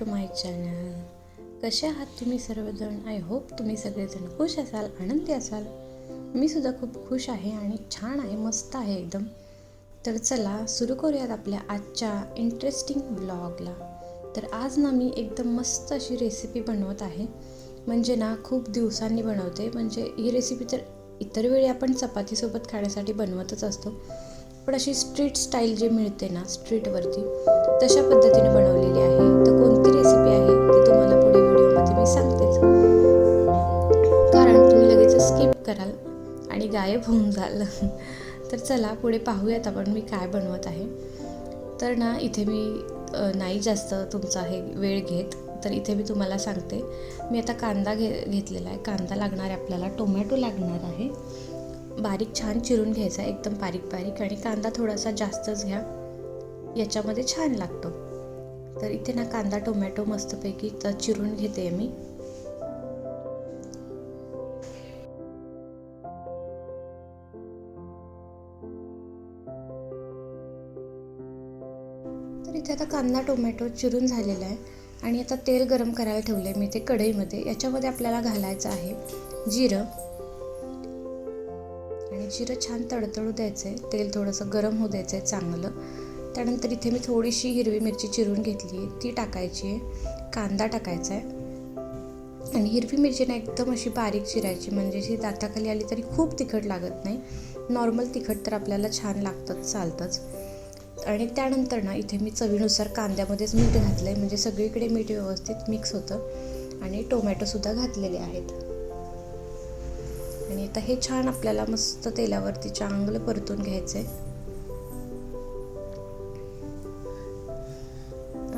To my channel कसे आहात तुम्ही सर्वजण? आय होप तुम्ही सगळेजण खुश असाल आनंदी असाल. मी सुद्धा खूप खुश आहे आणि छान आहे मस्त आहे एकदम. तर चला सुरू करूयात आपल्या आजच्या इंटरेस्टिंग ब्लॉगला तर आज ना मी एकदम मस्त अशी रेसिपी बनवत आहे. म्हणजे ना खूप दिवसांनी बनवते. म्हणजे ही रेसिपी तर इतर वेळी आपण चपातीसोबत खाण्यासाठी बनवतच असतो. पण अशी स्ट्रीट स्टाईल जी मिळते ना स्ट्रीटवरती तशा पद्धतीने बनवलेली आहे. तर कोणती रेसिपी आहे ती तुम्हाला पुढे व्हिडिओमध्ये मी सांगतेच. कारण तुम्ही लगेच स्किप कराल आणि गायब होऊन जाल. तर चला पुढे पाहूयात आपण मी काय बनवत आहे. तर ना इथे मी नाही जास्त तुमचा हे वेळ घेत तर इथे मी तुम्हाला सांगते. मी आता कांदा घे घेतलेला आहे. कांदा लागणार आहे आपल्याला टोमॅटो लागणार आहे. बारीक छान चिरून घ्यायचा एकदम बारीक बारीक आणि कांदा थोडासा जास्तच घ्या. याच्यामध्ये छान लागतो. तर इथे ना कांदा टोमॅटो मस्तपैकी तर चिरून घेते मी. तर इथे आता कांदा टोमॅटो चिरून झालेला आहे आणि आता तेल गरम करायला ठेवलं आहे मी ते कढईमध्ये. याच्यामध्ये आपल्याला घालायचं आहे जिरं. आणि जिरं छान तडतडू द्यायचं आहे तेल थोडंसं गरम होऊ द्यायचं आहे चांगलं. त्यानंतर इथे मी थोडीशी हिरवी मिरची चिरून घेतली आहे ती टाकायची आहे कांदा टाकायचा आहे आणि हिरवी मिरची ना एकदम अशी बारीक चिरायची म्हणजे जी दाताखाली आली तरी खूप तिखट लागत नाही. नॉर्मल तिखट तर आपल्याला छान लागतंच चालतंच. आणि त्यानंतर ना इथे मी चवीनुसार कांद्यामध्येच मीठ घातलं आहे म्हणजे सगळीकडे मीठ व्यवस्थित मिक्स होतं. आणि टोमॅटोसुद्धा घातलेले आहेत. आणि आता हे छान आपल्याला मस्त तेलावरती चांगलं परतून घ्यायचं आहे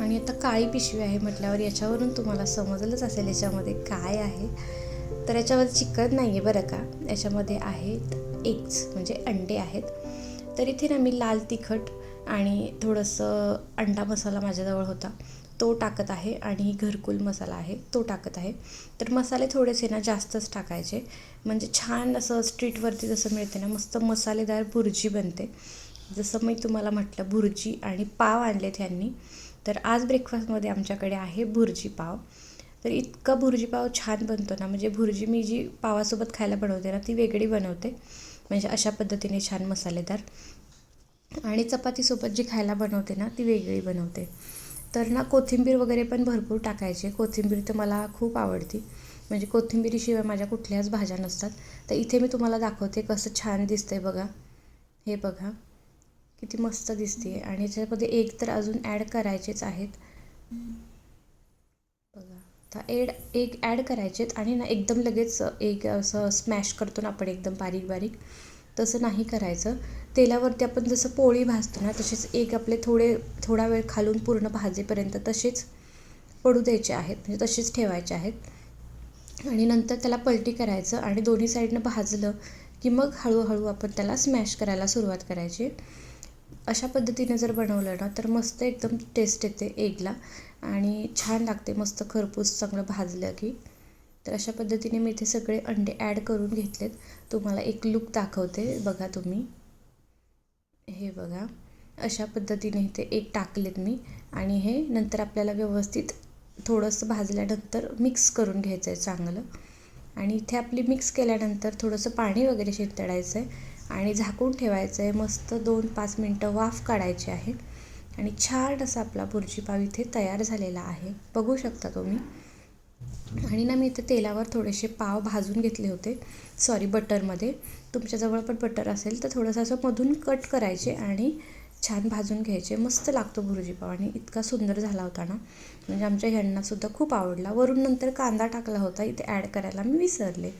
आणि आता काळी पिशवी आहे म्हटल्यावर याच्यावरून तुम्हाला समजलंच असेल याच्यामध्ये काय आहे. तर याच्यामध्ये चिकन नाही आहे बरं का. याच्यामध्ये आहेत एग्स म्हणजे अंडे आहेत. तर इथे ना मी लाल तिखट आणि थोडंसं अंडा मसाला माझ्याजवळ होता. तो टाकत आहे आणि घरकुल मसाला आहे तो टाकत आहे. तर मसाले थोडेसे ना जास्तच टाकायचे. म्हणजे छान असं स्ट्रीटवरती जसं मिळते ना मस्त मसालेदार भुर्जी बनते. जसं मी तुम्हाला म्हटलं भुर्जी आणि पाव आणलेत ह्यांनी. तर आज ब्रेकफास्टमध्ये आमच्याकडे आहे भुर्जी पाव. तर इतका भुर्जी पाव छान बनतो ना म्हणजे भुर्जी मी जी पावासोबत खायला बनवते ना ती वेगळी बनवते. म्हणजे अशा पद्धतीने छान मसालेदार. आणि चपातीसोबत जी खायला बनवते ना ती वेगळी बनवते. तर ना कोथिंबीर वगैरे पण भरपूर टाकायची. कोथिंबीर तर मला खूप आवडती. म्हणजे कोथिंबीरीशिवाय माझ्या कुठल्याच भाज्या नसतात. तर इथे मी तुम्हाला दाखवते कसं छान दिसतं आहे बघा. हे बघा. किती मस्त दिसते आहे आणि याच्यामध्ये एक तर अजून ॲड करायचेच आहेत. बघा. तर एड एक ॲड करायचेत. आणि ना एकदम लगेच एक असं स्मॅश करतो ना आपण एकदम बारीक बारीक तसं नाही करायचं. तेलावरती आपण जसं पोळी भाजतो ना तसेच एक आपले थोडे थोडा वेळ खालून पूर्ण भाजेपर्यंत तसेच पडू द्यायचे आहेत. म्हणजे तसेच ठेवायचे आहेत. आणि नंतर त्याला पलटी करायचं आणि दोन्ही साईडनं भाजलं की मग हळूहळू आपण त्याला स्मॅश करायला सुरुवात करायची. अशा पद्धतीने जर बनवलं ना तर मस्त एकदम टेस्ट येते एगला. आणि छान लागते मस्त खरपूस चांगलं भाजलं की. तर अशा पद्धतीने मी इथे सगळे अंडे ॲड करून घेतलेत. तुम्हाला एक लुक दाखवते बघा तुम्ही. हे बघा. अशा पद्धतीने इथे एक टाकलेत मी. आणि हे नंतर आपल्याला व्यवस्थित थोडंसं भाजल्यानंतर मिक्स करून घ्यायचं आहे चांगलं. आणि इथे आपली मिक्स केल्यानंतर थोडंसं पाणी वगैरे शिंतडायचं आहे आणि झाकून ठेवायचं आहे मस्त दोन पाच मिनटं वाफ काढायची आहे. आणि छान असा आपला बुर्जी पाव इथे तयार झालेला आहे. बघू शकता तुम्ही. आणि ना मी इथे तेलावर थोडेसे पाव भाजून घेतले होते. सॉरी बटरमध्ये. तुमच्याजवळ पण बटर असेल तर थोडंसं असं मधून कट करायचे आणि छान भाजून घ्यायचे. मस्त लागतो भुर्जी पाव आणि इतका सुंदर झाला होता ना. म्हणजे आमच्या ह्यांनासुद्धा खूप आवडला. वरून नंतर कांदा टाकला होता. इथे ॲड करायला मी विसरले.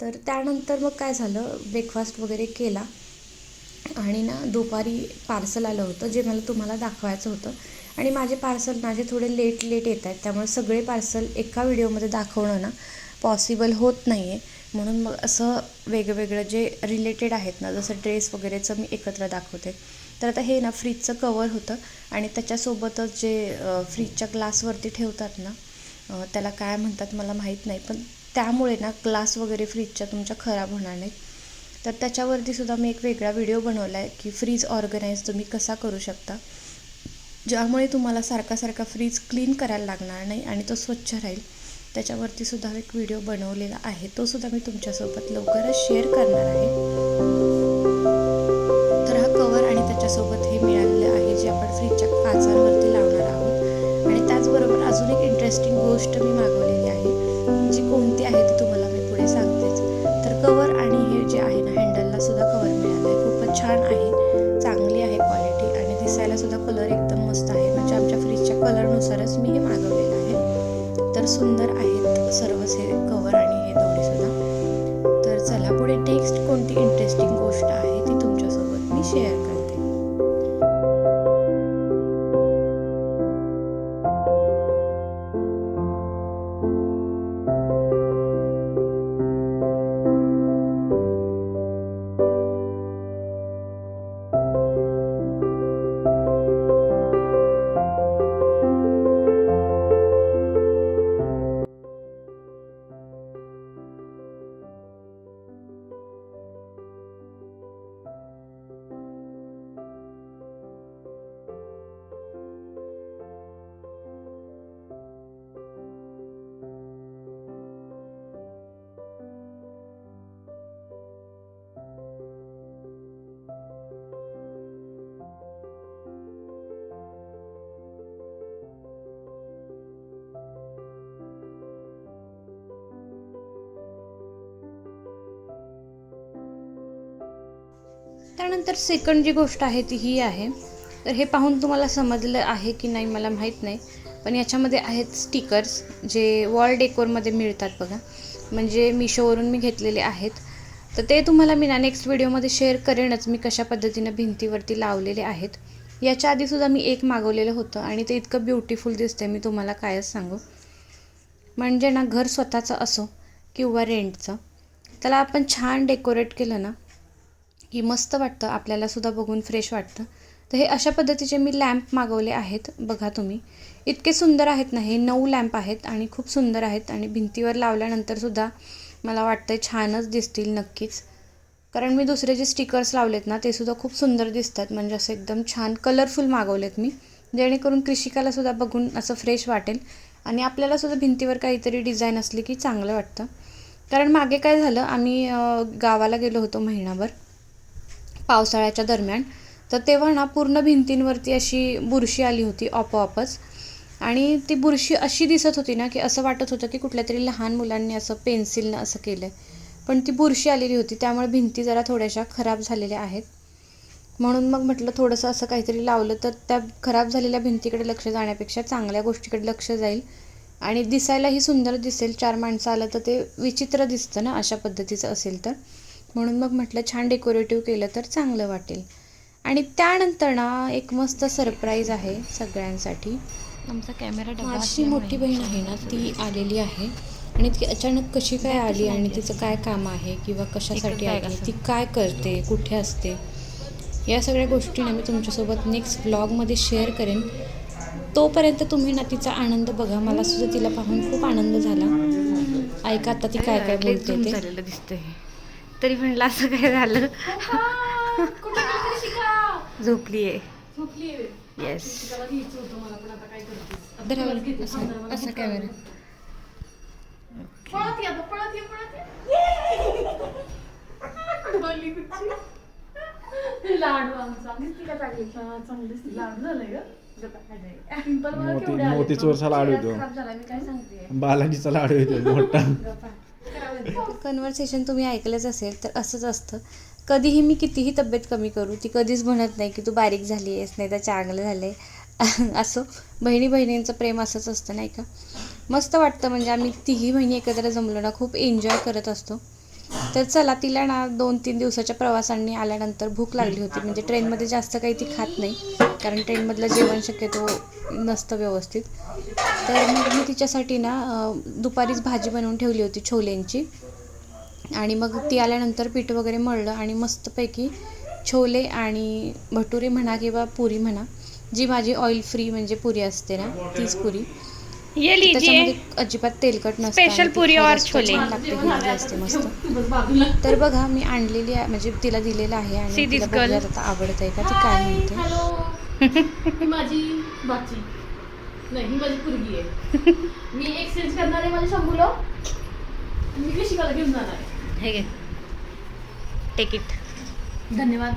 तर त्यानंतर मग काय झालं? ब्रेकफास्ट वगैरे केला. आणि ना दुपारी पार्सल आलं होतं जे मला तुम्हाला दाखवायचं होतं. आणि माझे पार्सल माझे थोडे लेट लेट येत आहेत. त्यामुळे सगळे पार्सल एका व्हिडिओमध्ये दाखवणं ना पॉसिबल होत नाही आहे म्हणून मग असं वेगवेगळं जे रिलेटेड आहेत ना जसं ड्रेस वगैरेचं मी एकत्र दाखवते. तर आता हे ना फ्रीजचं कवर होतं आणि त्याच्यासोबतच जे फ्रीजच्या ग्लासवरती ठेवतात ना त्याला काय म्हणतात मला माहीत नाही. पण त्यामुळे ना ग्लास वगैरे फ्रीजच्या तुमच्या खराब होणार नाहीत. तर त्याच्यावरती सुद्धा मी एक वेगळा व्हिडिओ बनवला आहे की फ्रीज ऑर्गनाईज तुम्ही कसा करू शकता. ज्यामुळे तुम्हाला सारखा सारखा फ्रीज क्लीन करायला लागणार नाही आणि तो स्वच्छ राहील. त्याच्यावरती सुद्धा एक व्हिडिओ बनवलेला आहे. तो सुद्धा मी तुमच्यासोबत लवकरच शेअर करणार आहे. तर हा कवर आणि त्याच्यासोबत हे मिळालेलं आहे जे आपण फ्रीजच्या काचांवरती लावणार आहोत. आणि त्याचबरोबर अजून एक इंटरेस्टिंग गोष्ट मी मागवलेली आहे. जी कोणती आहे ती तुम्हाला मी पुढे सांगतेच. तर कवर आणि हे जे आहे ना हँडलला सुद्धा कवर मिळालं आहे खूपच छान आहे. मस्त आहे. म्हणजे आमच्या फ्रीजच्या कलरनुसारच मी हे मागवलेलं आहे. तर सुंदर आहेत सर्वच हे कवर आणि हे दोन्ही सुद्धा. तर चला पुढे नेक्स्ट कोणती इंटरेस्टिंग गोष्ट आहे ती तुमच्यासोबत मी शेअर त्यानंतर सेकंड जी गोष्ट आहे ती ही आहे. तर हे पाहून तुम्हाला समजलं आहे की नाही मला माहीत नाही. पण याच्यामध्ये आहेत स्टिकर्स जे वॉल डेकोरमध्ये मिळतात बघा. म्हणजे मिशोवरून मी घेतलेले आहेत. तर ते तुम्हाला मी ना नेक्स्ट व्हिडिओमध्ये शेअर करेनच. मी कशा पद्धतीनं भिंतीवरती लावलेले आहेत. याच्या आधीसुद्धा मी एक मागवलेलं होतं आणि ते इतकं ब्युटिफुल दिसते मी तुम्हाला कायच सांगू. म्हणजे ना घर स्वतःचं असो किंवा रेंटचं त्याला आपण छान डेकोरेट केलं ना की मस्त वाटतं आपल्यालासुद्धा बघून फ्रेश वाटतं. तर हे अशा पद्धतीचे मी लॅम्प मागवले आहेत बघा तुम्ही. इतके सुंदर आहेत ना हे नऊ लॅम्प आहेत आणि खूप सुंदर आहेत आणि भिंतीवर लावल्यानंतर सुद्धा मला वाटतं छानच दिसतील नक्कीच. कारण मी दुसरे जे स्टिकर्स लावलेत ना ते सुद्धा खूप सुंदर दिसतात. म्हणजे असं एकदम छान कलरफुल मागवलेत मी. जेणेकरून कृषिकाला सुद्धा बघून असं फ्रेश वाटेल आणि आपल्यालासुद्धा भिंतीवर काहीतरी डिझाईन असली की चांगलं वाटतं. कारण मागे काय झालं आम्ही गावाला गेलो होतो महिनाभर. पावसाळ्याच्या दरम्यान तर तेव्हा ना पूर्ण भिंतींवरती अशी बुरशी आली होती आपोआपच. आणि ती बुरशी अशी दिसत होती ना की असं वाटत होतं की कुठल्या तरी लहान मुलांनी असं पेन्सिलनं असं केलं आहे पण ती बुरशी आलेली होती त्यामुळे भिंती जरा थोड्याशा खराब झालेल्या आहेत. म्हणून मग म्हटलं थोडंसं असं काहीतरी लावलं तर त्या खराब झालेल्या भिंतीकडे लक्ष जाण्यापेक्षा चांगल्या गोष्टीकडे लक्ष जाईल. आणि दिसायलाही सुंदर दिसेल चार माणसं आलं तर ते विचित्र दिसतं ना अशा पद्धतीचं असेल तर. म्हणून मग म्हटलं छान डेकोरेटिव्ह केलं तर चांगलं वाटेल. आणि त्यानंतर ना एक मस्त सरप्राईज आहे सगळ्यांसाठी. आमचा कॅमेरा माझी मोठी बहीण आहे ना ती आलेली आहे. आणि ती अचानक कशी काय आली आणि तिचं काय काम आहे किंवा कशासाठी आली. ती काय करते कुठे असते? या सगळ्या गोष्टी ना मी तुमच्यासोबत नेक्स्ट ब्लॉगमध्ये शेअर करेन. तोपर्यंत तुम्ही ना तिचा आनंद बघा. मला सुद्धा तिला पाहून खूप आनंद झाला. ऐका आता ती काय काय बोलते ते. दिसतंय. तरी म्हणलं असं काय झालं? झोपली आहे येस असा कॅमेरा मोती मोतीचूरचा लाडू येतो. बालाजीचा लाडू येतो मोठा. कन्व्हर्सेशन तुम्ही ऐकलंच असेल तर असंच असतं. कधीही मी कितीही तब्येत कमी करू ती कधीच म्हणत नाही की तू बारीक झाली आहेस नाही तर चांगलं झालं आहे असं. बहिणी बहिणींचं प्रेम असंच असतं नाही का? मस्त वाटतं म्हणजे आम्ही तिघी बहिणी एकत्र जमलो ना खूप एन्जॉय करत असतो. तर चला तिला ना दोन तीन दिवसाच्या प्रवासांनी आल्यानंतर भूक लागली होती. म्हणजे ट्रेनमध्ये जास्त काही ती खात नाही कारण ट्रेनमधलं जेवण शक्यतो नसतं व्यवस्थित. तर मग मी तिच्यासाठी ना दुपारीच भाजी बनवून ठेवली होती छोल्यांची आणि मग ती आल्यानंतर पीठ वगैरे मळलं आणि मस्तपैकी छोले आणि भटुरे म्हणा किंवा पुरी म्हणा जी माझी ऑइल फ्री म्हणजे पुरी असते ना तीच पुरी. ये त्याच्यामध्ये अजिबात तेलकट नसतं Special ती पुरी और छोले. छान लागते असते मस्त. तर बघा मी आणलेली आहे म्हणजे तिला दिलेलं आहे आणि this तिला girl. बघूयात आता आवडत आहे का ती काय म्हणते. ही माझी बाची. नाही ही माझी पुरगी आहे. मी एक्सचेंज करणार आहे माझ्या शंभूला. मी कशी मला घेऊन जाणार आहे. हे घे. टेक इट धन्यवाद.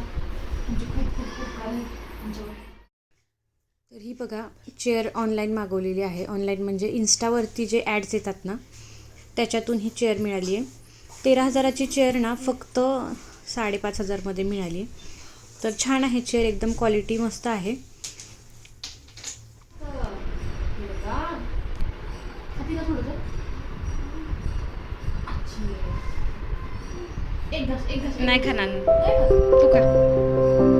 तुमचे खूप खूप खूप आभार. तुमच्यावर तर ही बघा चेअर ऑनलाईन मागवलेली आहे ऑनलाईन म्हणजे इन्स्टावरती जे ॲड्स येतात ना त्याच्यातून ही चेअर मिळाली आहे तेरा हजाराची चेअर ना फक्त साडेपाच हजारमध्ये मिळाली तर छान आहे चेअर एकदम क्वालिटी मस्त आहे हे आहे. नाही खाणार. तू का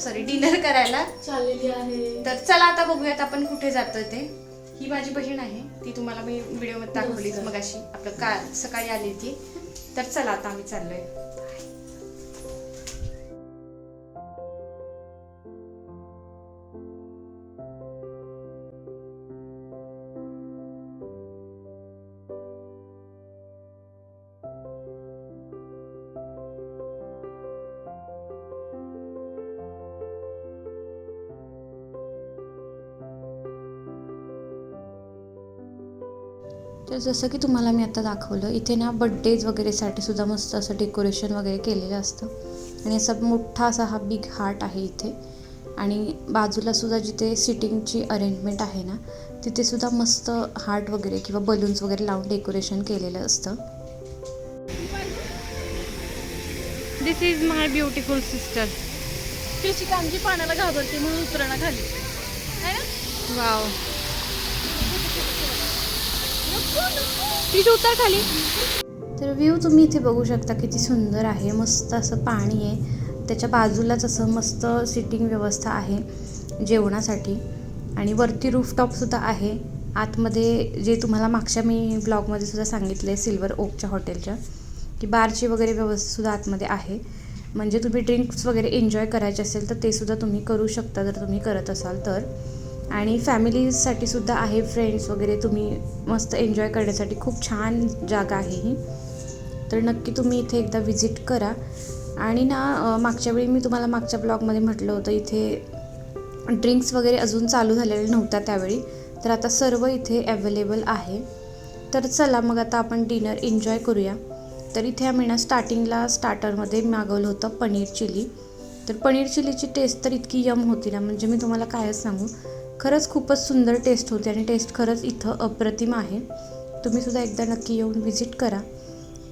सॉरी डिनर करायला. चाललेली आहे. तर चला आता बघूयात आपण कुठे जातोय ते. ही माझी बहीण आहे. ती तुम्हाला मी व्हिडिओमध्ये दाखवलीच मग अशी आपलं का सकाळी आली ती तर चला आता आम्ही चाललोय. तर जसं की तुम्हाला मी आता दाखवलं इथे ना बड्डेज वगैरेसाठी सुद्धा मस्त असं डेकोरेशन वगैरे केलेलं असतं. आणि असा मोठा असा हा बिग हार्ट आहे इथे. आणि बाजूला सुद्धा जिथे सिटिंगची अरेंजमेंट आहे ना तिथे सुद्धा मस्त हार्ट वगैरे किंवा बलून्स वगैरे लावून डेकोरेशन केलेलं असतं. This is my beautiful sister त्याची कामजी पाण्याला घाबरते म्हणून उतरणा खाली. है ना? वाव ती उतर खाली. तर व्ह्यू तुम्ही इथे बघू शकता किती सुंदर आहे. मस्त असं पाणी आहे. त्याच्या बाजूलाच असं मस्त सिटिंग व्यवस्था आहे जेवणासाठी. आणि वरती रूफटॉपसुद्धा आहे. आतमध्ये जे तुम्हाला मागच्या मी ब्लॉगमध्ये सुद्धा सांगितलं आहे सिल्वर ओकच्या हॉटेलच्या की बारची वगैरे व्यवस्थासुद्धा आतमध्ये आहे. म्हणजे तुम्ही ड्रिंक्स वगैरे एन्जॉय करायचे असेल तर ते सुद्धा तुम्ही करू शकता जर तुम्ही करत असाल तर. आणि फॅमिलीजसाठी सुद्धा आहे फ्रेंड्स वगैरे तुम्ही मस्त एन्जॉय करण्यासाठी खूप छान जागा आहे ही. तर नक्की तुम्ही इथे एकदा व्हिजिट करा. आणि ना मागच्या वेळी मी तुम्हाला मागच्या ब्लॉगमध्ये म्हटलं होतं इथे ड्रिंक्स वगैरे अजून चालू झालेले नव्हत्या त्यावेळी. तर आता सर्व इथे अवेलेबल आहे. तर चला मग आता आपण डिनर एन्जॉय करूया. तर इथे आम्ही ना स्टार्टिंगला स्टार्टरमध्ये मागवलं होतं पनीर चिली. तर पनीर चिलीची टेस्ट तर इतकी यम होती ना म्हणजे मी तुम्हाला कायच सांगू. खरंच खूपच सुंदर टेस्ट होती आणि टेस्ट खरंच इथं अप्रतिम आहे. तुम्हीसुद्धा एकदा नक्की येऊन व्हिजिट करा.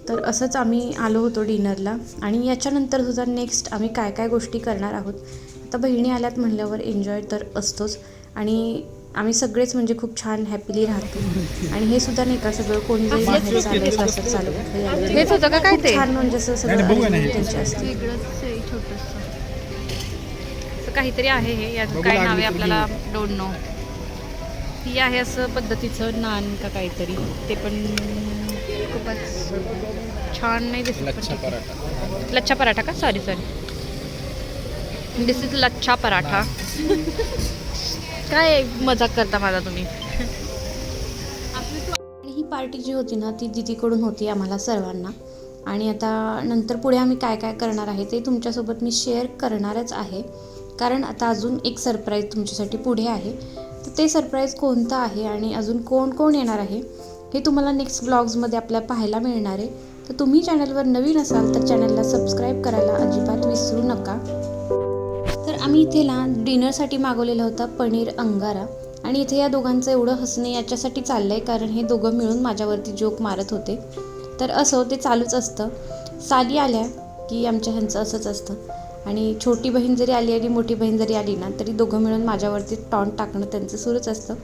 तर असंच आम्ही आलो होतो डिनरला आणि याच्यानंतर सुद्धा नेक्स्ट आम्ही काय काय गोष्टी करणार आहोत आता बहिणी आल्यात म्हणल्यावर एन्जॉय तर असतोच. आणि आम्ही सगळेच म्हणजे खूप छान हॅपीली राहतो. आणि हे सुद्धा नाही का सगळं कोणी जरी बाहेर चाललं असं चालू हेच होतं का काय ते? छान म्हणजे असं सगळं ना हे. arrangement त्यांची असते छोटस काहीतरी आहे हे. याचं काय नाव आहे आपल्याला डोंट नो ही आहे असं पद्धतीचं नान का काहीतरी. ते पण खूपच छान नाही दिसत. लच्छा पराठा. का? Sorry sorry this is lachha paratha. काय मजाक करता माझा तुम्ही? आणि ही पार्टी जी होती ना ती दिदीकडून होती आम्हाला सर्वांना. आणि आता नंतर पुढे आम्ही काय काय करणार आहे ते तुमच्यासोबत मी शेअर करणारच आहे. कारण आता अजून एक सरप्राईज तुमच्यासाठी पुढे आहे. तर ते सरप्राईज कोणतं आहे आणि अजून कोण कोण येणार आहे हे तुम्हाला नेक्स्ट ब्लॉग्समध्ये आपल्याला पाहायला मिळणार आहे. तर तुम्ही चॅनलवर नवीन असाल तर चॅनलला सबस्क्राईब करायला अजिबात विसरू नका. तर आम्ही इथे ना डिनरसाठी मागवलेलं होतं पनीर अंगारा. आणि इथे या दोघांचं एवढं हसणे याच्यासाठी चाललं आहे कारण हे दोघं मिळून माझ्यावरती जोक मारत होते. तर असं ते चालूच असतं. साली आल्या की आमच्या ह्यांचं असंच असतं. आणि छोटी बहीण जरी आली आणि मोठी बहीण जरी आली ना तरी दोघं मिळून माझ्यावरती टॉन्ट टाकणं त्यांचं सुरूच असतं.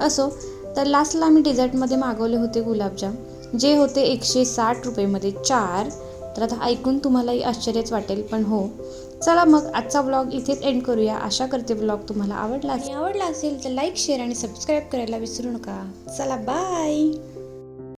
असो तर लास्टला आम्ही डेझर्टमध्ये मागवले होते गुलाबजाम. जे होते एकशे साठ रुपयेमध्ये चार. तर आता ऐकून तुम्हालाही आश्चर्यच वाटेल पण हो. चला मग आजचा ब्लॉग इथेच एंड करूया. आशा करते ब्लॉग तुम्हाला आवडला आवडला असेल तर लाईक शेअर आणि सबस्क्राईब करायला विसरू नका. चला बाय